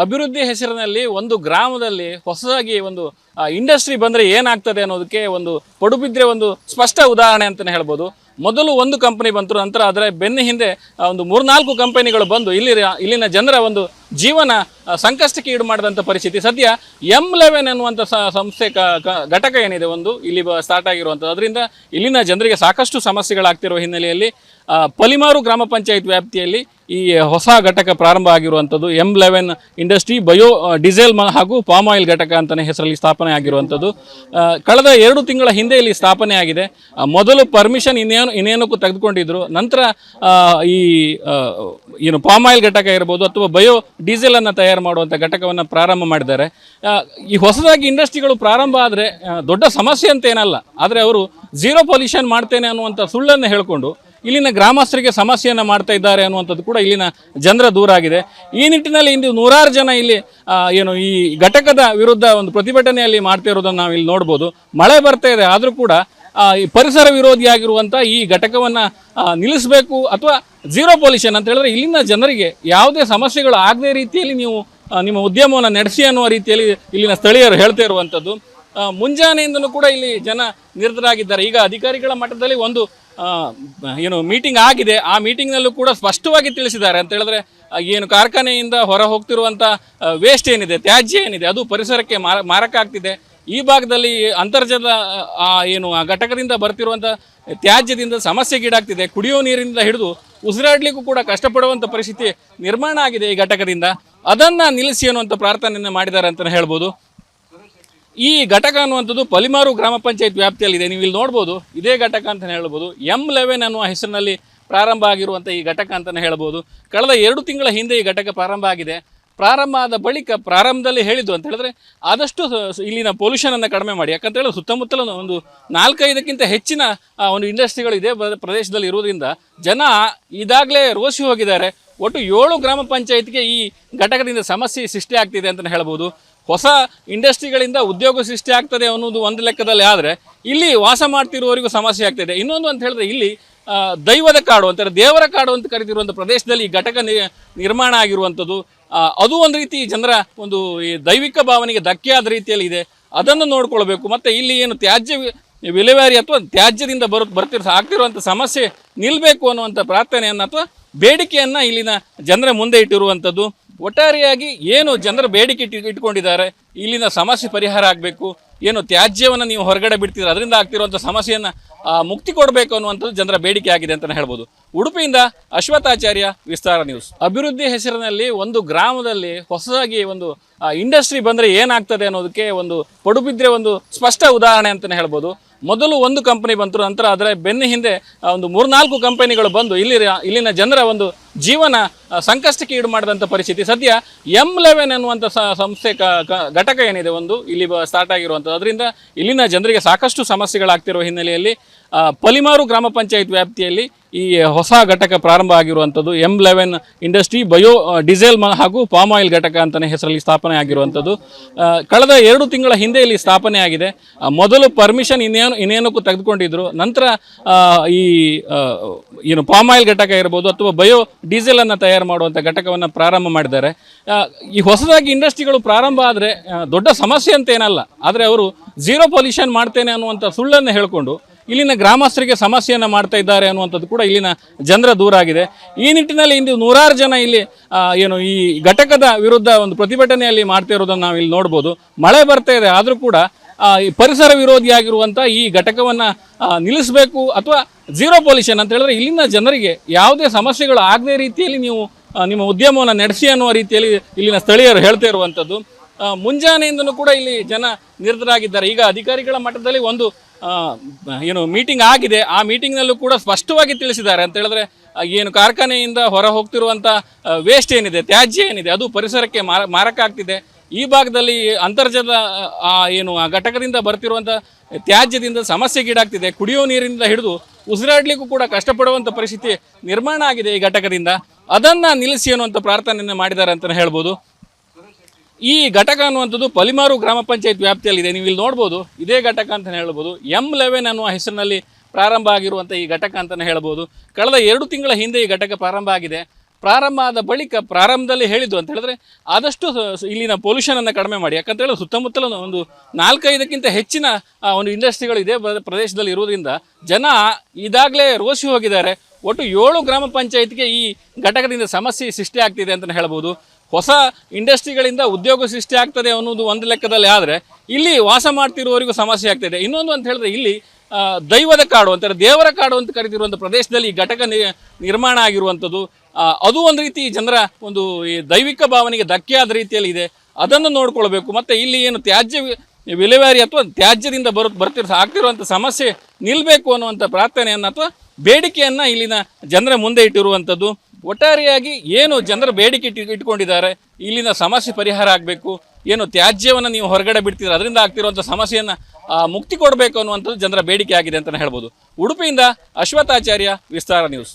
ಅಭಿವೃದ್ಧಿ ಹೆಸರಿನಲ್ಲಿ ಒಂದು ಗ್ರಾಮದಲ್ಲಿ ಹೊಸದಾಗಿ ಒಂದು ಇಂಡಸ್ಟ್ರಿ ಬಂದರೆ ಏನಾಗ್ತದೆ ಅನ್ನೋದಕ್ಕೆ ಒಂದು ಪಡುಬಿದ್ರೆ ಒಂದು ಸ್ಪಷ್ಟ ಉದಾಹರಣೆ ಅಂತಲೇ ಹೇಳ್ಬೋದು. ಮೊದಲು ಒಂದು ಕಂಪನಿ ಬಂತು, ನಂತರ ಅದರ ಬೆನ್ನ ಹಿಂದೆ ಒಂದು ಮೂರ್ನಾಲ್ಕು ಕಂಪನಿಗಳು ಬಂದು ಇಲ್ಲಿ ಇಲ್ಲಿನ ಜನರ ಒಂದು ಜೀವನ ಸಂಕಷ್ಟಕ್ಕೆ ಈಡು ಮಾಡಿದಂಥ ಪರಿಸ್ಥಿತಿ. ಸದ್ಯ ಎಂ ಲೆವೆನ್ ಎನ್ನುವಂಥ ಸಂಸ್ಥೆ ಕ- ಘಟಕ ಏನಿದೆ ಒಂದು, ಇಲ್ಲಿ ಸ್ಟಾರ್ಟ್ ಆಗಿರುವಂಥದ್ದು. ಅದರಿಂದ ಇಲ್ಲಿನ ಜನರಿಗೆ ಸಾಕಷ್ಟು ಸಮಸ್ಯೆಗಳಾಗ್ತಿರುವ ಹಿನ್ನೆಲೆಯಲ್ಲಿ ಪಲಿಮಾರು ಗ್ರಾಮ ಪಂಚಾಯತ್ ವ್ಯಾಪ್ತಿಯಲ್ಲಿ ಈ ಹೊಸ ಘಟಕ ಪ್ರಾರಂಭ ಆಗಿರುವಂಥದ್ದು. M eleven industry, bio diesel ಹಾಗೂ ಪಾಮ್ ಆಯಿಲ್ ಘಟಕ ಅಂತಲೇ ಹೆಸರಲ್ಲಿ ಸ್ಥಾಪನೆ ಆಗಿರುವಂಥದ್ದು. ಕಳೆದ ಎರಡು ತಿಂಗಳ ಹಿಂದೆ ಇಲ್ಲಿ ಸ್ಥಾಪನೆ ಆಗಿದೆ. ಮೊದಲು ಪರ್ಮಿಷನ್ ಇನ್ನೇನು, ಇನ್ನೇನಕ್ಕೂ ತೆಗೆದುಕೊಂಡಿದ್ರು. ನಂತರ ಈ ಏನು ಪಾಮ್ ಆಯಿಲ್ ಘಟಕ ಇರ್ಬೋದು ಅಥವಾ ಬಯೋ ಡೀಸೆಲ್ ಅನ್ನು ತಯಾರು ಮಾಡುವಂಥ ಘಟಕವನ್ನು ಪ್ರಾರಂಭ ಮಾಡಿದ್ದಾರೆ. ಈ ಹೊಸದಾಗಿ ಇಂಡಸ್ಟ್ರಿಗಳು ಪ್ರಾರಂಭ ಆದರೆ ದೊಡ್ಡ ಸಮಸ್ಯೆ ಅಂತ ಏನಲ್ಲ. ಆದರೆ ಅವರು ಝೀರೋ ಪೊಲ್ಯೂಷನ್ ಮಾಡ್ತೇನೆ ಅನ್ನುವಂಥ ಸುಳ್ಳನ್ನು ಹೇಳಿಕೊಂಡು, ಇಲ್ಲಿನ ಗ್ರಾಮಸ್ಥರಿಗೆ ಸಮಸ್ಯೆಯನ್ನು ಮಾಡ್ತಾ ಇದ್ದಾರೆ ಅನ್ನುವಂಥದ್ದು ಕೂಡ ಇಲ್ಲಿನ ಜನರ ದೂರ ಆಗಿದೆ. ಈ ನಿಟ್ಟಿನಲ್ಲಿ ಇಂದು ನೂರಾರು ಜನ ಇಲ್ಲಿ ಏನು, ಈ ಘಟಕದ ವಿರುದ್ಧ ಒಂದು ಪ್ರತಿಭಟನೆಯಲ್ಲಿ ಮಾಡ್ತಾ ಇರೋದನ್ನು ನಾವು ಇಲ್ಲಿ ನೋಡ್ಬೋದು. ಮಳೆ ಬರ್ತಾ ಇದೆ, ಆದರೂ ಕೂಡ ಪರಿಸರ ವಿರೋಧಿಯಾಗಿರುವಂಥ ಈ ಘಟಕವನ್ನು ನಿಲ್ಲಿಸಬೇಕು ಅಥವಾ ಝೀರೋ ಪೊಲ್ಯೂಷನ್ ಅಂತ ಹೇಳಿದ್ರೆ ಇಲ್ಲಿನ ಜನರಿಗೆ ಯಾವುದೇ ಸಮಸ್ಯೆಗಳು ಆಗದೇ ರೀತಿಯಲ್ಲಿ ನೀವು ನಿಮ್ಮ ಉದ್ಯಮವನ್ನು ನಡೆಸಿ ಅನ್ನುವ ರೀತಿಯಲ್ಲಿ ಇಲ್ಲಿನ ಸ್ಥಳೀಯರು ಹೇಳ್ತಾ ಇರುವಂಥದ್ದು ಮುಂಜಾನೆಯಿಂದಲೂ ಕೂಡ ಇಲ್ಲಿ ಜನ ನಿರತರಾಗಿದ್ದಾರೆ. ಈಗ ಅಧಿಕಾರಿಗಳ ಮಟ್ಟದಲ್ಲಿ ಒಂದು ಏನು ಮೀಟಿಂಗ್ ಆಗಿದೆ. ಆ ಮೀಟಿಂಗ್ನಲ್ಲೂ ಕೂಡ ಸ್ಪಷ್ಟವಾಗಿ ತಿಳಿಸಿದ್ದಾರೆ ಅಂತ ಹೇಳಿದ್ರೆ ಏನು ಕಾರ್ಖಾನೆಯಿಂದ ಹೊರ ಹೋಗ್ತಿರುವಂಥ ವೇಸ್ಟ್ ಏನಿದೆ, ತ್ಯಾಜ್ಯ ಏನಿದೆ, ಅದು ಪರಿಸರಕ್ಕೆ ಮಾರ, ಮಾರಕ ಆಗ್ತಿದೆ. ಈ ಭಾಗದಲ್ಲಿ ಅಂತರ್ಜಲ ಏನು, ಆ ಘಟಕದಿಂದ ಬರ್ತಿರುವಂಥ ತ್ಯಾಜ್ಯದಿಂದ ಸಮಸ್ಯೆಗೀಡಾಗ್ತಿದೆ ಕುಡಿಯೋ ನೀರಿನಿಂದ ಹಿಡಿದು ಉಸಿರಾಡಲಿಕ್ಕೂ ಕೂಡ ಕಷ್ಟಪಡುವಂಥ ಪರಿಸ್ಥಿತಿ ನಿರ್ಮಾಣ ಆಗಿದೆ ಈ ಘಟಕದಿಂದ. ಅದನ್ನು ನಿಲ್ಲಿಸಿ ಅನ್ನುವಂಥ ಪ್ರಾರ್ಥನೆಯನ್ನು ಮಾಡಿದ್ದಾರೆ ಅಂತಲೇ ಹೇಳ್ಬೋದು. ಈ ಘಟಕ ಅನ್ನುವಂಥದ್ದು ಪಲಿಮಾರು ಗ್ರಾಮ ಪಂಚಾಯತ್ ವ್ಯಾಪ್ತಿಯಲ್ಲಿದೆ. ನೀವು ಇಲ್ಲಿ ನೋಡ್ಬೋದು, ಇದೇ ಘಟಕ ಅಂತಲೇ ಹೇಳ್ಬೋದು. ಎಂ ಲೆವೆನ್ ಅನ್ನುವ ಹೆಸರಿನಲ್ಲಿ ಪ್ರಾರಂಭ ಆಗಿರುವಂಥ ಈ ಘಟಕ ಅಂತಲೇ ಹೇಳ್ಬೋದು. ಕಳೆದ ಎರಡು ತಿಂಗಳ ಹಿಂದೆ ಈ ಘಟಕ ಪ್ರಾರಂಭ ಆಗಿದೆ. ಪ್ರಾರಂಭ ಆದ ಬಳಿಕ ಪ್ರಾರಂಭದಲ್ಲಿ ಹೇಳಿದ್ದು ಅಂತ ಹೇಳಿದ್ರೆ ಆದಷ್ಟು ಇಲ್ಲಿನ ಪೊಲ್ಯೂಷನನ್ನು ಕಡಿಮೆ ಮಾಡಿ. ಯಾಕಂತ ಹೇಳಿದ್ರೆ ಸುತ್ತಮುತ್ತಲ ಒಂದು ನಾಲ್ಕೈದಕ್ಕಿಂತ ಹೆಚ್ಚಿನ ಒಂದು ಇಂಡಸ್ಟ್ರಿಗಳು ಇದೇ ಪ್ರದೇಶದಲ್ಲಿ ಇರುವುದರಿಂದ ಜನ ಇದಾಗಲೇ ರೋಸಿ ಹೋಗಿದ್ದಾರೆ. ಒಟ್ಟು ಏಳು ಗ್ರಾಮ ಪಂಚಾಯತ್ಗೆ ಈ ಘಟಕದಿಂದ ಸಮಸ್ಯೆ ಸೃಷ್ಟಿ ಆಗ್ತಿದೆ ಅಂತಲೇ ಹೇಳ್ಬೋದು. ಹೊಸ ಇಂಡಸ್ಟ್ರಿಗಳಿಂದ ಉದ್ಯೋಗ ಸೃಷ್ಟಿ ಆಗ್ತದೆ ಅನ್ನೋದು ಒಂದು ಲೆಕ್ಕದಲ್ಲಿ ಆದರೆ ಇಲ್ಲಿ ವಾಸ ಮಾಡ್ತಿರುವವರಿಗೂ ಸಮಸ್ಯೆ ಆಗ್ತಿದೆ. ಇನ್ನೊಂದು ಅಂತ ಹೇಳಿದ್ರೆ ಇಲ್ಲಿ ದೈವದ ಕಾಡು ಅಂತಾರೆ ದೇವರ ಕಾಡು ಅಂತ ಕರಿತಿರುವಂಥ ಪ್ರದೇಶದಲ್ಲಿ ಈ ಘಟಕ ನಿರ್ಮಾಣ ಆಗಿರುವಂಥದ್ದು. ಅದು ಒಂದು ರೀತಿ ಜನರ ಒಂದು ಈ ದೈವಿಕ ಭಾವನೆಗೆ ಧಕ್ಕೆ ಆದ ರೀತಿಯಲ್ಲಿ ಇದೆ. ಅದನ್ನು ನೋಡ್ಕೊಳ್ಬೇಕು. ಮತ್ತು ಇಲ್ಲಿ ಏನು ತ್ಯಾಜ್ಯ ವಿಲೇವಾರಿ ಅಥವಾ ತ್ಯಾಜ್ಯದಿಂದ ಬರು, ಬರ್ತಿರೋ ಆಗ್ತಿರುವಂಥ ಸಮಸ್ಯೆ ನಿಲ್ಲಬೇಕು ಅನ್ನುವಂಥ ಪ್ರಾರ್ಥನೆಯನ್ನು ಅಥವಾ ಬೇಡಿಕೆಯನ್ನು ಇಲ್ಲಿನ ಜನರ ಮುಂದೆ ಇಟ್ಟಿರುವಂಥದ್ದು ಒಟ್ಟಾರೆಯಾಗಿ ಏನು ಜನರ ಬೇಡಿಕೆ ಇಟ್ಟು, ಇಟ್ಕೊಂಡಿದ್ದಾರೆ, ಇಲ್ಲಿನ ಸಮಸ್ಯೆ ಪರಿಹಾರ ಆಗಬೇಕು. ಏನು ತ್ಯಾಜ್ಯವನ್ನು ನೀವು ಹೊರಗಡೆ ಬಿಡ್ತೀರ ಅದರಿಂದ ಆಗ್ತಿರುವಂಥ ಸಮಸ್ಯೆಯನ್ನು ಮುಕ್ತಿ ಕೊಡಬೇಕು ಅನ್ನುವಂಥದ್ದು ಜನರ ಬೇಡಿಕೆ ಆಗಿದೆ ಅಂತಲೇ ಹೇಳ್ಬೋದು. ಉಡುಪಿಯಿಂದ ಅಶ್ವಥಾಚಾರ್ಯ ವಿಸ್ತಾರ ನ್ಯೂಸ್. ಅಭಿವೃದ್ಧಿ ಹೆಸರಿನಲ್ಲಿ ಒಂದು ಗ್ರಾಮದಲ್ಲಿ ಹೊಸದಾಗಿ ಒಂದು ಇಂಡಸ್ಟ್ರಿ ಬಂದರೆ ಏನಾಗ್ತದೆ ಅನ್ನೋದಕ್ಕೆ ಒಂದು ಪಡುಬಿದ್ರೆ ಒಂದು ಸ್ಪಷ್ಟ ಉದಾಹರಣೆ ಅಂತಲೇ ಹೇಳ್ಬೋದು. ಮೊದಲು ಒಂದು ಕಂಪನಿ ಬಂತು, ನಂತರ ಅದರ ಬೆನ್ನ ಹಿಂದೆ ಒಂದು ಮೂರ್ನಾಲ್ಕು ಕಂಪನಿಗಳು ಬಂದು ಇಲ್ಲಿ, ಇಲ್ಲಿನ ಜನರ ಒಂದು ಜೀವನ ಸಂಕಷ್ಟಕ್ಕೆ ಈಡು ಮಾಡಿದಂಥ ಪರಿಸ್ಥಿತಿ. ಸದ್ಯ ಎಂ ಲೆವೆನ್ ಅನ್ನುವಂಥ ಸಂಸ್ಥೆ ಕ- ಘಟಕ ಏನಿದೆ ಒಂದು, ಇಲ್ಲಿ ಸ್ಟಾರ್ಟ್ ಆಗಿರುವಂಥದ್ದು. ಅದರಿಂದ ಇಲ್ಲಿನ ಜನರಿಗೆ ಸಾಕಷ್ಟು ಸಮಸ್ಯೆಗಳಾಗ್ತಿರುವ ಹಿನ್ನೆಲೆಯಲ್ಲಿ ಪಲಿಮಾರು ಗ್ರಾಮ ಪಂಚಾಯತ್ ವ್ಯಾಪ್ತಿಯಲ್ಲಿ ಈ ಹೊಸ ಘಟಕ ಪ್ರಾರಂಭ ಆಗಿರುವಂಥದ್ದು M eleven industry, bio diesel ಹಾಗೂ ಪಾಮ್ ಆಯಿಲ್ ಘಟಕ ಅಂತಲೇ ಹೆಸರಲ್ಲಿ ಸ್ಥಾಪನೆ ಆಗಿರುವಂಥದ್ದು. ಕಳೆದ ಎರಡು ತಿಂಗಳ ಹಿಂದೆ ಇಲ್ಲಿ ಸ್ಥಾಪನೆ ಆಗಿದೆ. ಮೊದಲು ಪರ್ಮಿಷನ್ ಇನ್ನೇನು ಇನ್ನೇನಕ್ಕೂ ತೆಗೆದುಕೊಂಡಿದ್ರು. ನಂತರ ಈ ಏನು ಪಾಮ್ ಆಯಿಲ್ ಘಟಕ ಇರ್ಬೋದು ಅಥವಾ ಬಯೋ ಡೀಸೆಲನ್ನು ತಯಾರು ಮಾಡುವಂಥ ಘಟಕವನ್ನು ಪ್ರಾರಂಭ ಮಾಡಿದ್ದಾರೆ. ಈ ಹೊಸದಾಗಿ ಇಂಡಸ್ಟ್ರಿಗಳು ಪ್ರಾರಂಭ ಆದರೆ ದೊಡ್ಡ ಸಮಸ್ಯೆ ಅಂತ ಏನಲ್ಲ. ಆದರೆ ಅವರು ಝೀರೋ ಪೊಲ್ಯೂಷನ್ ಮಾಡ್ತೇನೆ ಅನ್ನುವಂಥ ಸುಳ್ಳನ್ನು ಹೇಳಿಕೊಂಡು ಇಲ್ಲಿನ ಗ್ರಾಮಸ್ಥರಿಗೆ ಸಮಸ್ಯೆಯನ್ನು ಮಾಡ್ತಾ ಇದ್ದಾರೆ ಅನ್ನುವಂಥದ್ದು ಕೂಡ ಇಲ್ಲಿನ ಜನರ ದೂರ ಆಗಿದೆ. ಈ ನಿಟ್ಟಿನಲ್ಲಿ ಇಂದು ನೂರಾರು ಜನ ಇಲ್ಲಿ ಏನು ಈ ಘಟಕದ ವಿರುದ್ಧ ಒಂದು ಪ್ರತಿಭಟನೆಯಲ್ಲಿ ಮಾಡ್ತಾ ಇರೋದನ್ನು ನಾವು ಇಲ್ಲಿ ನೋಡ್ಬೋದು. ಮಳೆ ಬರ್ತಾ ಇದೆ, ಆದರೂ ಕೂಡ ಈ ಪರಿಸರ ವಿರೋಧಿಯಾಗಿರುವಂಥ ಈ ಘಟಕವನ್ನು ನಿಲ್ಲಿಸಬೇಕು ಅಥವಾ ಜೀರೋ ಪೊಲ್ಯೂಷನ್ ಅಂತ ಹೇಳಿದ್ರೆ ಇಲ್ಲಿನ ಜನರಿಗೆ ಯಾವುದೇ ಸಮಸ್ಯೆಗಳು ಆಗದೇ ರೀತಿಯಲ್ಲಿ ನೀವು ನಿಮ್ಮ ಉದ್ಯಮವನ್ನು ನಡೆಸಿ ಅನ್ನುವ ರೀತಿಯಲ್ಲಿ ಇಲ್ಲಿನ ಸ್ಥಳೀಯರು ಹೇಳ್ತಾ ಇರುವಂಥದ್ದು. ಮುಂಜಾನೆಯಿಂದನೂ ಕೂಡ ಇಲ್ಲಿ ಜನ ನಿರತರಾಗಿದ್ದಾರೆ. ಈಗ ಅಧಿಕಾರಿಗಳ ಮಟ್ಟದಲ್ಲಿ ಒಂದು ಏನು ಮೀಟಿಂಗ್ ಆಗಿದೆ, ಆ ಮೀಟಿಂಗ್ನಲ್ಲೂ ಕೂಡ ಸ್ಪಷ್ಟವಾಗಿ ತಿಳಿಸಿದ್ದಾರೆ ಅಂತ ಹೇಳಿದ್ರೆ ಏನು ಕಾರ್ಖಾನೆಯಿಂದ ಹೊರ ಹೋಗ್ತಿರುವಂಥ ವೇಸ್ಟ್ ಏನಿದೆ, ತ್ಯಾಜ್ಯ ಏನಿದೆ, ಅದು ಪರಿಸರಕ್ಕೆ ಮಾರ ಮಾರಕ ಆಗ್ತಿದೆ ಈ ಭಾಗದಲ್ಲಿ ಅಂತರ್ಜಲ ಏನು, ಆ ಘಟಕದಿಂದ ಬರ್ತಿರುವಂಥ ತ್ಯಾಜ್ಯದಿಂದ ಸಮಸ್ಯೆಗೀಡಾಗ್ತಿದೆ. ಕುಡಿಯೋ ನೀರಿನಿಂದ ಹಿಡಿದು ಉಸಿರಾಡಲಿಕ್ಕೂ ಕೂಡ ಕಷ್ಟಪಡುವಂಥ ಪರಿಸ್ಥಿತಿ ನಿರ್ಮಾಣ ಆಗಿದೆ ಈ ಘಟಕದಿಂದ. ಅದನ್ನು ನಿಲ್ಲಿಸಿ ಅನ್ನುವಂಥ ಪ್ರಾರ್ಥನೆಯನ್ನು ಮಾಡಿದ್ದಾರೆ ಅಂತಲೇ ಹೇಳ್ಬೋದು. ಈ ಘಟಕ ಅನ್ನುವಂಥದ್ದು ಪಲಿಮಾರು ಗ್ರಾಮ ಪಂಚಾಯತ್ ವ್ಯಾಪ್ತಿಯಲ್ಲಿದೆ. ನೀವು ಇಲ್ಲಿ ನೋಡ್ಬೋದು, ಇದೇ ಘಟಕ ಅಂತಲೇ ಹೇಳ್ಬೋದು. ಎಂ ಲೆವೆನ್ ಅನ್ನುವ ಹೆಸರಿನಲ್ಲಿ ಪ್ರಾರಂಭ ಆಗಿರುವಂಥ ಈ ಘಟಕ ಅಂತಲೇ ಹೇಳ್ಬೋದು. ಕಳೆದ ಎರಡು ತಿಂಗಳ ಹಿಂದೆ ಈ ಘಟಕ ಪ್ರಾರಂಭ ಆಗಿದೆ. ಪ್ರಾರಂಭ ಆದ ಬಳಿಕ ಪ್ರಾರಂಭದಲ್ಲಿ ಹೇಳಿದ್ದು ಅಂತ ಹೇಳಿದ್ರೆ ಆದಷ್ಟು ಇಲ್ಲಿನ ಪೊಲ್ಯೂಷನನ್ನು ಕಡಿಮೆ ಮಾಡಿ. ಯಾಕಂತ ಹೇಳಿದ್ರೆ ಸುತ್ತಮುತ್ತಲ ಒಂದು ನಾಲ್ಕೈದಕ್ಕಿಂತ ಹೆಚ್ಚಿನ ಒಂದು ಇಂಡಸ್ಟ್ರಿಗಳು ಇದೇ ಪ್ರ- ಪ್ರದೇಶದಲ್ಲಿ ಇರುವುದರಿಂದ ಜನ ಇದಾಗಲೇ ರೋಸಿ ಹೋಗಿದ್ದಾರೆ. ಒಟ್ಟು ಏಳು ಗ್ರಾಮ ಪಂಚಾಯತ್ಗೆ ಈ ಘಟಕದಿಂದ ಸಮಸ್ಯೆ ಸೃಷ್ಟಿ ಆಗ್ತಿದೆ ಅಂತಲೇ ಹೇಳ್ಬೋದು. ಹೊಸ ಇಂಡಸ್ಟ್ರಿಗಳಿಂದ ಉದ್ಯೋಗ ಸೃಷ್ಟಿ ಆಗ್ತದೆ ಅನ್ನೋದು ಒಂದು ಲೆಕ್ಕದಲ್ಲಿ ಆದರೆ ಇಲ್ಲಿ ವಾಸ ಮಾಡ್ತಿರುವವರಿಗೂ ಸಮಸ್ಯೆ ಆಗ್ತಿದೆ. ಇನ್ನೊಂದು ಅಂತ ಹೇಳಿದ್ರೆ ಇಲ್ಲಿ ದೈವದ ಕಾಡು ಅಂತಾರೆ ದೇವರ ಕಾಡು ಅಂತ ಕರಿತಿರುವಂಥ ಪ್ರದೇಶದಲ್ಲಿ ಈ ಘಟಕ ನಿರ್ಮಾಣ ಆಗಿರುವಂಥದ್ದು. ಅದು ಒಂದು ರೀತಿ ಜನರ ಒಂದು ಈ ದೈವಿಕ ಭಾವನೆಗೆ ಧಕ್ಕೆ ಆದ ರೀತಿಯಲ್ಲಿ ಇದೆ. ಅದನ್ನು ನೋಡ್ಕೊಳ್ಬೇಕು. ಮತ್ತು ಇಲ್ಲಿ ಏನು ತ್ಯಾಜ್ಯ ವಿಲೇವಾರಿ ಅಥವಾ ತ್ಯಾಜ್ಯದಿಂದ ಬರು, ಬರ್ತಿರೋ ಆಗ್ತಿರುವಂಥ ಸಮಸ್ಯೆ ನಿಲ್ಲಬೇಕು ಅನ್ನುವಂಥ ಪ್ರಾರ್ಥನೆಯನ್ನು ಅಥವಾ ಬೇಡಿಕೆಯನ್ನು ಇಲ್ಲಿನ ಜನರ ಮುಂದೆ ಇಟ್ಟಿರುವಂಥದ್ದು ಒಟ್ಟಾರೆಯಾಗಿ ಏನು ಜನರ ಬೇಡಿಕೆ ಇಟ್ಟು, ಇಟ್ಕೊಂಡಿದ್ದಾರೆ, ಇಲ್ಲಿನ ಸಮಸ್ಯೆ ಪರಿಹಾರ ಆಗಬೇಕು, ಏನು ತ್ಯಾಜ್ಯವನ್ನು ನೀವು ಹೊರಗಡೆ ಬಿಡ್ತೀರ, ಅದರಿಂದ ಆಗ್ತಿರುವಂಥ ಸಮಸ್ಯೆಯನ್ನು ಮುಕ್ತಿ ಕೊಡಬೇಕು ಅನ್ನುವಂಥದ್ದು ಜನರ ಬೇಡಿಕೆ ಆಗಿದೆ ಅಂತಲೇ ಹೇಳ್ಬೋದು. ಉಡುಪಿಯಿಂದ ಅಶ್ವಥಾಚಾರ್ಯ, ವಿಸ್ತಾರ ನ್ಯೂಸ್.